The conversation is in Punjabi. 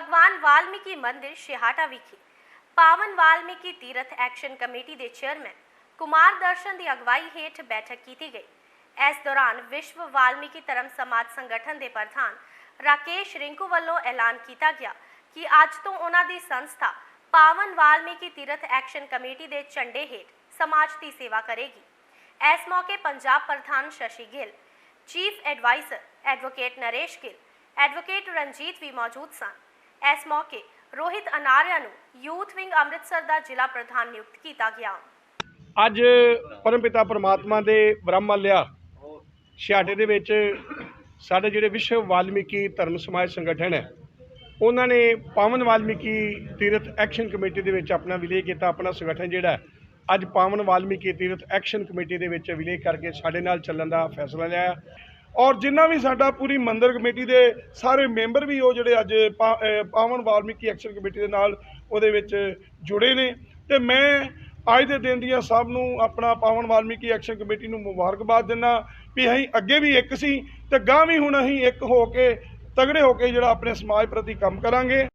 ਭਗਵਾਨ ਵਾਲਮੀਕੀ ਮੰਦਿਰ ਸ਼ਿਹਾਟਾ ਵਿਖੇ ਪਾਵਨ ਵਾਲਮੀਕੀ ਤੀਰਥ ਐਕਸ਼ਨ ਕਮੇਟੀ ਦੇ ਚੇਅਰਮੈਨ ਕੁਮਾਰ ਦਰਸ਼ਨ ਦੀ ਅਗਵਾਈ ਹੇਠ ਬੈਠਕ ਕੀਤੀ ਗਈ ਇਸ ਦੌਰਾਨ ਵਿਸ਼ਵ ਵਾਲਮੀਕੀ ਧਰਮ ਸਮਾਜ ਸੰਗਠਨ ਦੇ ਪ੍ਰਧਾਨ ਰਾਕੇਸ਼ ਰਿੰਕੂ ਵੱਲੋਂ ਐਲਾਨ ਕੀਤਾ ਗਿਆ ਕਿ ਅੱਜ ਤੋਂ ਉਹਨਾਂ ਦੀ ਸੰਸਥਾ ਪਾਵਨ ਵਾਲਮੀਕੀ ਤੀਰਥ ਐਕਸ਼ਨ ਕਮੇਟੀ ਦੇ ਝੰਡੇ ਹੇਠ ਸਮਾਜ ਦੀ ਸੇਵਾ ਕਰੇਗੀ ਇਸ ਮੌਕੇ ਪੰਜਾਬ ਪ੍ਰਧਾਨ Shashi Gill chief adviser advocate Naresh Gill advocate Ranjit ਵੀ ਮੌਜੂਦ ਸਨ ਇਸ ਮੌਕੇ ਰੋਹਿਤ ਅਨਾਰਿਆ ਨੂੰ ਯੂਥ ਵਿੰਗ ਅੰਮ੍ਰਿਤਸਰ ਦਾ ਜ਼ਿਲ੍ਹਾ ਪ੍ਰਧਾਨ ਨਿਯੁਕਤ ਕੀਤਾ ਗਿਆ। ਅੱਜ ਪਰਮਪਿਤਾ ਪਰਮਾਤਮਾ ਦੇ ਬ੍ਰਹਮਲਿਆ ਛਿਆਟੇ ਦੇ ਵਿੱਚ ਸਾਡੇ ਜਿਹੜੇ ਵਿਸ਼ਵ ਵਾਲਮੀਕੀ ਧਰਮ ਸਮਾਜ ਸੰਗਠਨ ਹੈ, ਉਹਨਾਂ ਨੇ ਪਾਵਨ ਵਾਲਮੀਕੀ ਤੀਰਥ ਐਕਸ਼ਨ ਕਮੇਟੀ ਦੇ ਵਿੱਚ ਆਪਣਾ ਵਿਲੇ ਕੀਤਾ, ਆਪਣਾ ਸੰਗਠਨ ਜਿਹੜਾ ਅੱਜ ਪਾਵਨ ਵਾਲਮੀਕੀ ਤੀਰਥ ਐਕਸ਼ਨ ਕਮੇਟੀ ਦੇ ਵਿੱਚ ਵਿਲੇਅ ਕਰਕੇ ਸਾਡੇ ਨਾਲ ਚੱਲਣ ਦਾ ਫੈਸਲਾ ਲਿਆ। ਔਰ ਜਿੰਨਾ ਵੀ ਸਾਡਾ ਪੂਰੀ ਮੰਦਰ ਕਮੇਟੀ ਦੇ ਸਾਰੇ ਮੈਂਬਰ ਵੀ ਉਹ ਜਿਹੜੇ ਅੱਜ ਪਾ- ਪਾਵਨ ਵਾਲਮੀਕੀ ਐਕਸ਼ਨ ਕਮੇਟੀ ਦੇ ਨਾਲ ਉਹਦੇ ਵਿੱਚ ਜੁੜੇ ਨੇ। ਤੇ ਮੈਂ ਅੱਜ ਦੇ ਦਿਨ ਦੀਆਂ ਸਭ ਨੂੰ ਆਪਣਾ ਪਾਵਨ ਵਾਲਮੀਕੀ ਐਕਸ਼ਨ ਕਮੇਟੀ ਨੂੰ ਮੁਬਾਰਕਬਾਦ ਦਿੰਦਾ ਵੀ ਅਸੀਂ ਅੱਗੇ ਵੀ ਇੱਕ ਸੀ ਤੇ ਗਾਂ ਵੀ ਹੁਣ ਅਸੀਂ ਇੱਕ ਹੋ ਕੇ ਤਗੜੇ ਹੋ ਕੇ ਜਿਹੜਾ ਆਪਣੇ ਸਮਾਜ ਪ੍ਰਤੀ ਕੰਮ ਕਰਾਂਗੇ।